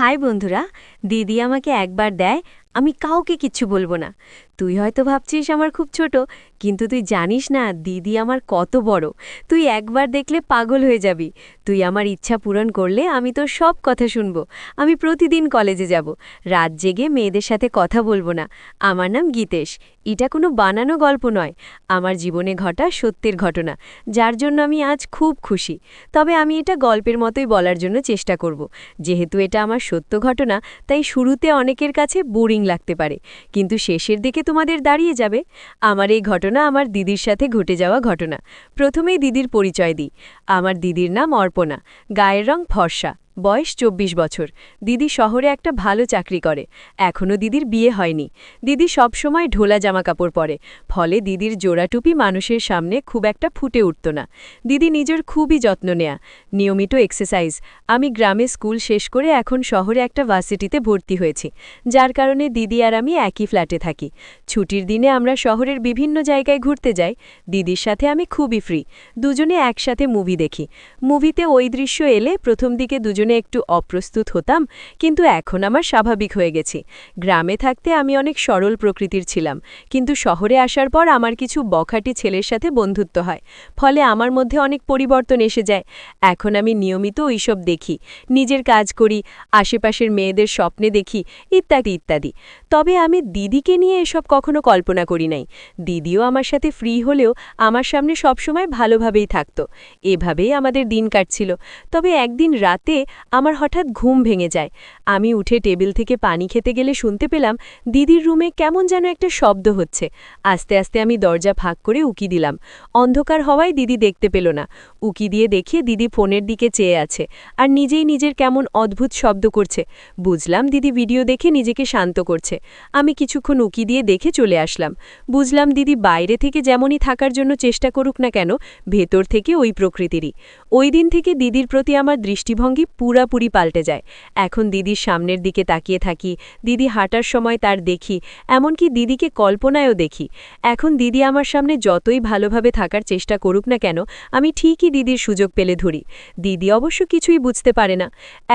High বন্ধুরা দিদি আমাকে একবার দেয় আমি কাউকে কিচ্ছু বলব না। তুই হয়তো ভাবছিস আমার খুব ছোট, কিন্তু তুই জানিস না, দিদি আমার কত বড়। তুই একবার দেখলে পাগল হয়ে যাবি। তুই আমার ইচ্ছা পূরণ করলে আমি তোর সব কথা শুনব। আমি প্রতিদিন কলেজে যাব। রাত জেগে মেয়েদের সাথে কথা বলব না। আমার নাম গীতেশ। এটা কোনো বানানো গল্প নয়। আমার জীবনে ঘটা সত্যের ঘটনা, যার জন্য আমি আজ খুব খুশি। তবে আমি এটা গল্পের মতোই বলার জন্য চেষ্টা করব। যেহেতু এটা আমার সত্য ঘটনা, তাই শুরুতে অনেকের কাছে বোরিং লাগতে পারে। কিন্তু শেষের দিকে তোমাদের দাঁড়িয়ে যাবে। আমার এই ঘটনা আমার দিদির সাথে ঘটে যাওয়া ঘটনা। প্রথমেই দিদির পরিচয় দিই। আমার দিদির নাম অর্পণা। গায়ের রং ফর্সা। বয়স চব্বিশ বছর। দিদি শহরে একটা ভালো চাকরি করে। এখনও দিদির বিয়ে হয়নি। দিদি সবসময় ঢোলা জামা কাপড় পরে। ফলে দিদির জোড়াটুপি মানুষের সামনে খুব একটা ফুটে উঠত না। দিদি নিজের খুবই যত্ন নেয়া। নিয়মিত এক্সারসাইজ আমি গ্রামে স্কুল শেষ করে এখন শহরে একটা ভার্সিটিতে ভর্তি হয়েছি। যার কারণে দিদি আর আমি একই ফ্ল্যাটে থাকি। ছুটির দিনে আমরা শহরের বিভিন্ন জায়গায় ঘুরতে যাই। দিদির সাথে আমি খুবই ফ্রি দুজনে একসাথে মুভি দেখি। মুভিতে ওই দৃশ্য এলে প্রথম দিকে দুজনে একটু অপ্রস্তুত হতাম, কিন্তু এখন আমার স্বাভাবিক হয়ে গেছি। গ্রামে থাকতে আমি অনেক সরল প্রকৃতির ছিলাম, কিন্তু শহরে আসার পর আমার কিছু বখাটি ছেলের সাথে বন্ধুত্ব হয়, ফলে আমার মধ্যে অনেক পরিবর্তন এসে যায়। এখন আমি নিয়মিত ওইসব দেখি, নিজের কাজ করি, আশেপাশের মেয়েদের স্বপ্নে দেখি, ইত্যাদি ইত্যাদি। তবে আমি দিদিকে নিয়ে এসব কখনো কল্পনা করি নাই। দিদিও আমার সাথে ফ্রি হলেও আমার সামনে সবসময় ভালোভাবেই থাকত। এভাবেই আমাদের দিন কাটছিল। তবে একদিন রাতে আমার হঠাৎ ঘুম ভেঙে যায়। আমি উঠে টেবিল থেকে পানি খেতে গেলে শুনতে পেলাম দিদির রুমে কেমন যেন একটা শব্দ হচ্ছে। আস্তে আস্তে আমি দরজা ফাঁক করে উকি দিলাম। অন্ধকার হওয়ায় দিদি দেখতে পেল না। উকি দিয়ে দেখে দিদি ফোনের দিকে চেয়ে আছে আর নিজেই নিজের কেমন অদ্ভুত শব্দ করছে। বুঝলাম দিদি ভিডিও দেখে নিজেকে শান্ত করছে। আমি কিছুক্ষণ উকি দিয়ে দেখে চলে আসলাম। বুঝলাম দিদি বাইরে থেকে যেমনই থাকার জন্য চেষ্টা করুক না কেন, ভেতর থেকে ওই প্রকৃতিরই। ওই দিন থেকে দিদির প্রতি আমার দৃষ্টিভঙ্গি পুরাপুরি পাল্টে যায়। এখন দিদির সামনের দিকে তাকিয়ে থাকি, দিদি হাঁটার সময় তার দেখি, এমনকি দিদিকে কল্পনায়ও দেখি। এখন দিদি আমার সামনে যতই ভালোভাবে থাকার চেষ্টা করুক না কেন, আমি ঠিকই দিদির সুযোগ পেলে ধরি। দিদি অবশ্য কিছুই বুঝতে পারে না।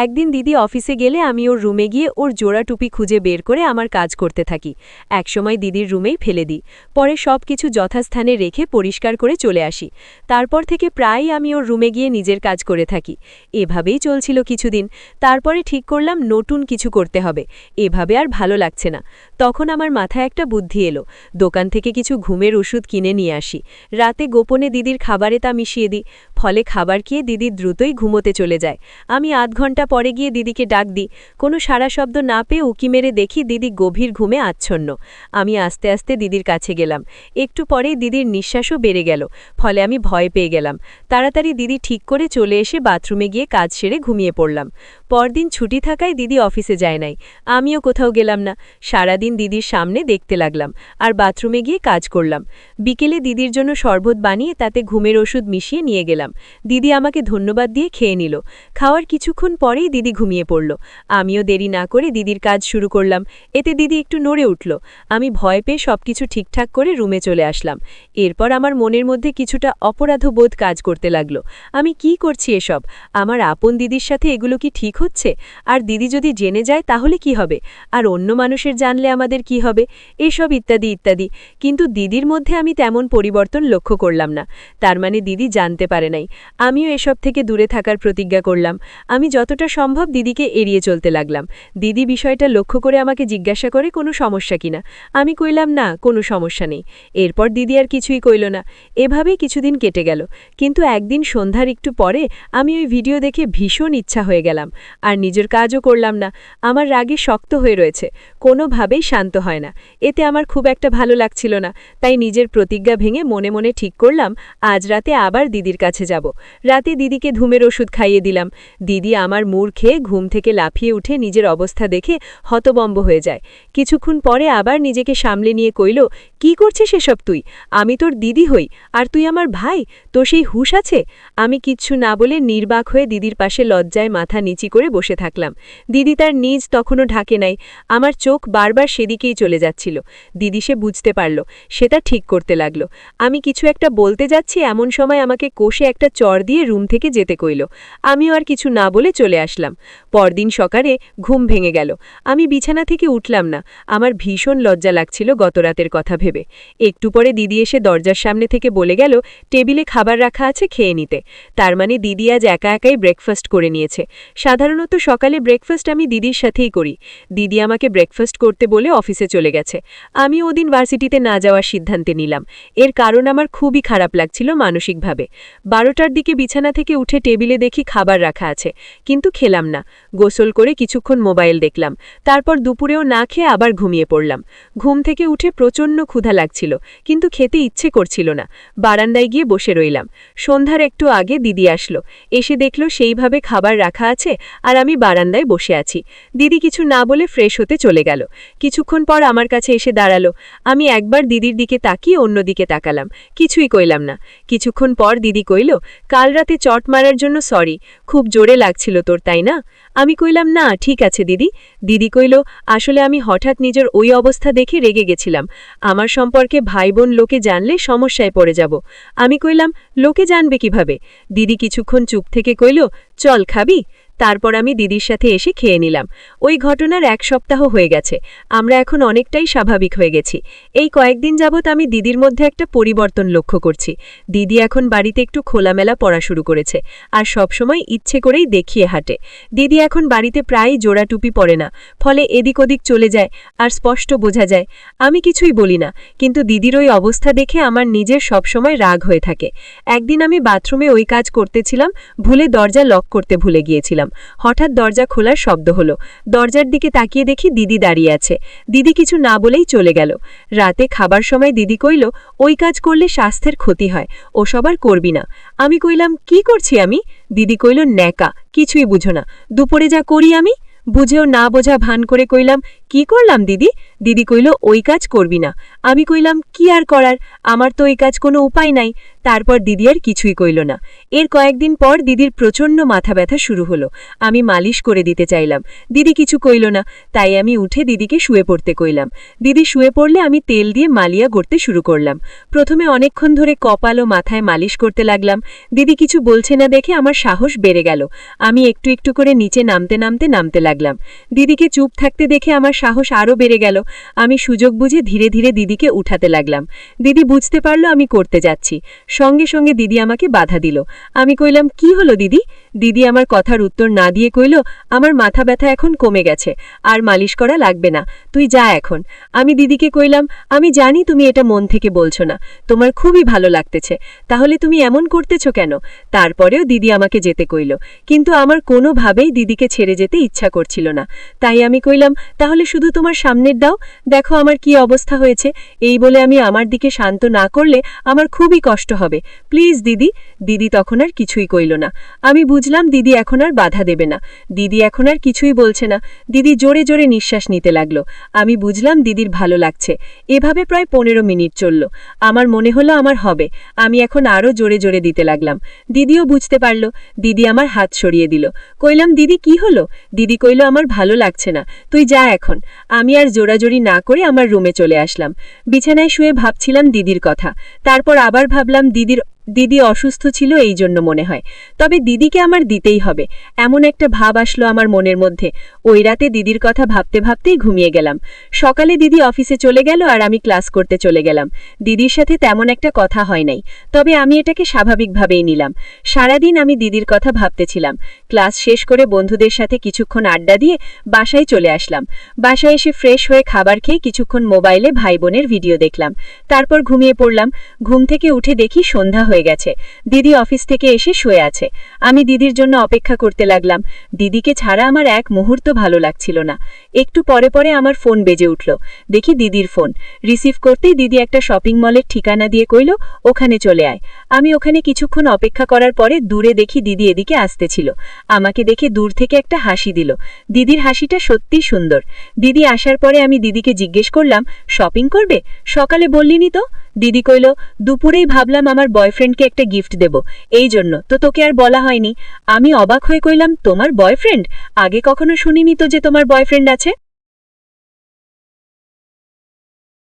একদিন দিদি অফিসে গেলে আমি ওর রুমে গিয়ে ওর জোড়া টুপি খুঁজে বের করে আমার কাজ করতে থাকি। একসময় দিদির রুমেই ফেলে দিই। পরে সব কিছু যথাস্থানে রেখে পরিষ্কার করে চলে আসি। তারপর থেকে প্রায়ই আমি ওর রুমে গিয়ে নিজের কাজ করে থাকি। এভাবেই চলছিল কিছুদিন, তারপরে ঠিক করলাম নতুন কিছু করতে হবে। এভাবে আর ভালো লাগছে না। তখন আমার মাথায় একটা বুদ্ধি এলো। দোকান থেকে কিছু ঘুমের ওষুধ কিনে নিয়ে আসি। রাতে গোপনে দিদির খাবারে তা মিশিয়ে দিই। ফলে খাবার খেয়ে দিদি দ্রুতই ঘুমোতে চলে যায়। আমি আধ ঘণ্টা পরে গিয়ে দিদিকে ডাক দিই। কোনো সারা শব্দ না পেয়ে উকি মেরে দেখি দিদি গভীর ঘুমে আচ্ছন্ন। আমি আস্তে আস্তে দিদির কাছে গেলাম। একটু পরেই দিদির নিঃশ্বাসও বেড়ে গেল। ফলে আমি ভয় পেয়ে গেলাম। তাড়াতাড়ি দিদি ঠিক করে চলে এসে বাথরুমে গিয়ে কাজ সেরে ঘুমিয়ে পড়লাম। পরদিন ছুটি থাকায় দিদি অফিসে যায় নাই। আমিও কোথাও গেলাম না। সারাদিন দিদির সামনে দেখতে লাগলাম আর বাথরুমে গিয়ে কাজ করলাম। বিকেলে দিদির জন্য শরবত বানিয়ে তাতে ঘুমের ওষুধ মিশিয়ে নিয়ে গেলাম। দিদি আমাকে ধন্যবাদ দিয়ে খেয়ে নিল। খাওয়ার কিছুক্ষণ পরেই দিদি ঘুমিয়ে পড়ল। আমিও দেরি না করে দিদির কাজ শুরু করলাম। এতে দিদি একটু নড়ে উঠল। আমি ভয় পেয়ে সবকিছু ঠিকঠাক করে রুমে চলে আসলাম। এরপর আমার মনের মধ্যে কিছুটা অপরাধবোধ কাজ করতে লাগল। আমি কি করছি এসব? আমার আপন দিদির সাথে এগুলো কি ঠিক হচ্ছে? আর দিদি যদি জেনে যায় তাহলে কি হবে? আর অন্য মানুষের জানলে আমাদের কি হবে? এসব ইত্যাদি ইত্যাদি। কিন্তু দিদির মধ্যে আমি তেমন পরিবর্তন লক্ষ্য করলাম না। তার মানে দিদি জানতে পারে নাই। আমিও এসব থেকে দূরে থাকার প্রতিজ্ঞা করলাম। আমি যতটা সম্ভব দিদিকে এড়িয়ে চলতে লাগলাম। দিদি বিষয়টা লক্ষ্য করে আমাকে জিজ্ঞাসা করে, কোনো সমস্যা কিনা আমি কইলাম, না, কোনো সমস্যা নেই। এরপর দিদি আর কিছুই কইল না। এভাবেই কিছুদিন কেটে গেল। কিন্তু একদিন সন্ধ্যার একটু পরে আমি ওই ভিডিও দেখে ভীষণ ইচ্ছা হয়ে গেলাম, আর নিজের কাজও করলাম না। আমার রাগে শক্ত হয়ে রয়েছে, কোনোভাবেই শান্ত হয় না। এতে আমার খুব একটা ভালো লাগছিল না, তাই নিজের প্রতিজ্ঞা ভেঙে মনে মনে ঠিক করলাম, আজ রাতে আবার দিদির কাছে যাব। রাতে দিদিকে ধুমের ওষুধ খাইয়ে দিলাম। দিদি আমার মুড় খেয়ে ঘুম থেকে লাফিয়ে উঠে নিজের অবস্থা দেখে হতবম্ব হয়ে যায়। কিছুক্ষণ পরে আবার নিজেকে সামলে নিয়ে কইল, কি করছিস এসব তুই? আমি তোর দিদি হই, আর তুই আমার ভাই? তো সেই হুশ আছে? আমি কিচ্ছু না বলে নির্বাক হয়ে দিদির পাশে লজ্জায় মাথা নিচি করে বসে থাকলাম। দিদি তার নিজ তখনও ঢাকে নাই, আমার চোখ বারবার সেদিকেই চলে যাচ্ছিল। দিদি সে বুঝতে পারল সেটা ঠিক করতে লাগল। আমি কিছু একটা বলতে যাচ্ছি, এমন সময় আমাকে কোষে একটা চর দিয়ে রুম থেকে যেতে কইল। আমিও আর কিছু না বলে চলে আসলাম। পরদিন সকালে ঘুম ভেঙে গেল। আমি বিছানা থেকে উঠলাম না। আমার ভীষণ লজ্জা লাগছিল গতরাতের কথা ভেবে। একটু পরে দিদি এসে দরজার সামনে থেকে বলে গেল, টেবিলে খাবার রাখা আছে, খেয়ে নিতে। তার মানে দিদি আজ একা একাই ব্রেকফাস্ট করে নিয়েছে সাধারণত সকালে ব্রেকফাস্ট আমি দিদির সাথেই করি। দিদি আমাকে ব্রেকফাস্ট করতে বলে অফিসে চলে গেছে। আমি ওদিন ভার্সিটিতে না যাওয়ার সিদ্ধান্তে নিলাম। এর কারণ আমার খুবই খারাপ লাগছিল মানসিকভাবে। বারোটার দিকে বিছানা থেকে উঠে টেবিলে দেখি খাবার রাখা আছে, কিন্তু খেলাম না। গোসল করে কিছুক্ষণ মোবাইল দেখলাম। তারপর দুপুরেও না খেয়ে আবার ঘুমিয়ে পড়লাম। ঘুম থেকে উঠে প্রচণ্ড ক্ষুধা লাগছিল, কিন্তু খেতে ইচ্ছে করছিল না। বারান্দায় গিয়ে বসে রইলাম। সন্ধ্যার একটু আগে দিদি আসলো। এসে দেখল সেইভাবে খাবার রাখা আছে আর আমি বারান্দায় বসে আছি। দিদি কিছু না বলে ফ্রেশ হতে চলে গেল। কিছুক্ষণ পর আমার কাছে এসে দাঁড়াল। আমি একবার দিদির দিকে তাকিয়ে অন্যদিকে তাকালাম। কিছুই কইলাম না। কিছুক্ষণ পর দিদি কইল, কাল রাতে চট মারার জন্য সরি খুব জোরে লাগছিল তোর, তাই না? আমি কইলাম, না, ঠিক আছে দিদি। দিদি কইল, আসলে আমি হঠাৎ নিজের ওই অবস্থা দেখে রেগে গেছিলাম। আমার সম্পর্কে ভাই বোন লোকে জানলে সমস্যায় পড়ে যাব। আমি কইলাম, লোকে জানবে কীভাবে? দিদি কিছুক্ষণ চুপ থেকে কইল, চল খাবি তারপর আমি দিদির সাথে এসে খেয়ে নিলাম। ওই ঘটনার এক সপ্তাহ হয়ে গেছে। আমরা এখন অনেকটাই স্বাভাবিক হয়ে গেছি। এই কয়েকদিন যাবৎ আমি দিদির মধ্যে একটা পরিবর্তন লক্ষ্য করছি। দিদি এখন বাড়িতে একটু খোলামেলা পড়া শুরু করেছে আর সবসময় ইচ্ছে করেই দেখিয়ে হাঁটে। দিদি এখন বাড়িতে প্রায়ই জোড়া টুপি পরে না, ফলে এদিক ওদিক চলে যায় আর স্পষ্ট বোঝা যায়। আমি কিছুই বলি না, কিন্তু দিদির ওই অবস্থা দেখে আমার নিজের সবসময় রাগ হয়ে থাকে। একদিন আমি বাথরুমে ওই কাজ করতেছিলাম, ভুলে দরজা লক করতে ভুলে গিয়েছিলাম। হঠাৎ দরজা খোলার শব্দ হলো। দরজার দিকে তাকিয়ে দেখি দিদি দাঁড়িয়ে আছে। দিদি কিছু না বলেই চলে গেল। রাতে খাবার সময় দিদি কইল, ওই কাজ করলে স্বাস্থ্যের ক্ষতি হয়, ও সবার করবি না। আমি কইলাম, কি করছি আমি? দিদি কইল, ন্যাকা, কিছুই বুঝো না। দুপুরে যা করি আমি? বুঝেও না বোঝা ভান করে কইলাম, কি করলাম দিদি? দিদি কইল, ওই কাজ করবি না। আমি কইলাম, কি আর করার? আমার তো ওই কাজ কোনো উপায় নাই। তারপর দিদি আর কিছুই কইল না। এর কয়েকদিন পর দিদির প্রচণ্ড মাথা ব্যথা শুরু হলো। আমি মালিশ করে দিতে চাইলাম। দিদি কিছু কইল না, তাই আমি উঠে দিদিকে শুয়ে পড়তে কইলাম। দিদি শুয়ে পড়লে আমি তেল দিয়ে মালিয়া গড়তে শুরু করলাম। প্রথমে অনেকক্ষণ ধরে কপাল ও মাথায় মালিশ করতে লাগলাম। দিদি কিছু বলছে না দেখে আমার সাহস বেড়ে গেল। আমি একটু একটু করে নিচে নামতে নামতে নামতে লাগলাম। দিদিকে চুপ থাকতে দেখে আমার সাহস আরও বেড়ে গেল। আমি সুযোগ বুঝে ধীরে ধীরে দিদিকে উঠাতে লাগলাম। দিদি বুঝতে পারল আমি করতে যাচ্ছি। সঙ্গে সঙ্গে দিদি আমাকে বাধা দিল। আমি কইলাম, কি হলো দিদি? দিদি আমার কথার উত্তর না দিয়ে কইল, আমার মাথা ব্যথা এখন কমে গেছে, আর মালিশ করা লাগবে না, তুই যা এখন। আমি দিদিকে কইলাম, আমি জানি তুমি এটা মন থেকে বলছো না, তোমার খুবই ভালো লাগতেছে, তাহলে তুমি এমন করতেছো কেন? তারপরেও দিদি আমাকে যেতে কইল, কিন্তু আমার কোনোভাবেই দিদিকে ছেড়ে যেতে ইচ্ছা করছিল না। তাই আমি কইলাম, তাহলে শুধু তোমার সামনের দাও, দেখো আমার কি অবস্থা হয়েছে, এই বলে আমি আমার দিকে শান্ত না করলে আমার খুবই কষ্ট হবে, প্লিজ দিদি। দিদি তখন আর কিছুই কইল না। আমি বুঝলাম দিদি এখন আর বাধা দেবে না। দিদি এখন আর কিছুই বলছে না। দিদি জোরে জোরে নিঃশ্বাস নিতে লাগল। আমি বুঝলাম দিদির ভালো লাগছে। এভাবে প্রায় পনেরো মিনিট চলল। আমার মনে হলো আমার হবে। আমি এখন আরও জোরে জোরে দিতে লাগলাম। দিদিও বুঝতে পারল। দিদি আমার হাত সরিয়ে দিল। কইলাম, দিদি, কি হলো? দিদি কইল, আমার ভালো লাগছে না। তুই যা এখন। আমি আর জোরাজোরি না করে আমার রুমে চলে আসলাম। বিছানায় শুয়ে ভাবছিলাম দিদির কথা। তারপর আবার ভাবলাম দিদির দিদি অসুস্থ ছিল এই জন্য মনে হয়। তবে দিদিকে আমার দিতেই হবে। এমন একটা ভাব আসলো আমার মনের মধ্যে। ওই রাতে দিদির কথা ভাবতে ভাবতেই ঘুমিয়ে গেলাম। সকালে দিদি অফিসে চলে গেল আর আমি ক্লাস করতে চলে গেলাম। দিদির সাথে তেমন একটা কথা হয় নাই। তবে আমি এটাকে স্বাভাবিকভাবেই নিলাম। সারাদিন আমি দিদির কথা ভাবতেছিলাম। ক্লাস শেষ করে বন্ধুদের সাথে কিছুক্ষণ আড্ডা দিয়ে বাসায় চলে আসলাম। বাসায় এসে ফ্রেশ হয়ে খাবার খেয়ে কিছুক্ষণ মোবাইলে ভাই বোনের ভিডিও দেখলাম। তারপর ঘুমিয়ে পড়লাম। ঘুম থেকে উঠে দেখি সন্ধ্যা হয়ে গেছে। দিদি অফিস থেকে এসে শুয়ে আছে। আমি দিদির জন্য অপেক্ষা করতে লাগলাম। দিদিকে ছাড়া আমার এক মুহূর্ত ভালো লাগছিল না। একটু পরে পরে আমার ফোন বেজে উঠল। দেখি দিদির ফোন। রিসিভ করতেই দিদি একটা শপিং মলের ঠিকানা দিয়ে কইল, ওখানে চলে আয়। আমি ওখানে কিছুক্ষণ অপেক্ষা করার পরে দূরে দেখি দিদি এদিকে আসতেছিল। আমাকে দেখে দূর থেকে একটা হাসি দিল। দিদির হাসিটা সত্যি সুন্দর। দিদি আসার পরে আমি দিদিকে জিজ্ঞেস করলাম, শপিং করবে? সকালে বললিনি তো? দিদি কইল, দুপুরেই ভাবলাম আমার বয়ফ্রেন্ডকে একটা গিফট দেব। এই জন্য। তো তোকে আর বলা হয়নি। আমি অবাক হয়ে কইলাম, তোমার বয়ফ্রেন্ড আগে কখনো শুনিনি তো যে তোমার বয়ফ্রেন্ড আছে?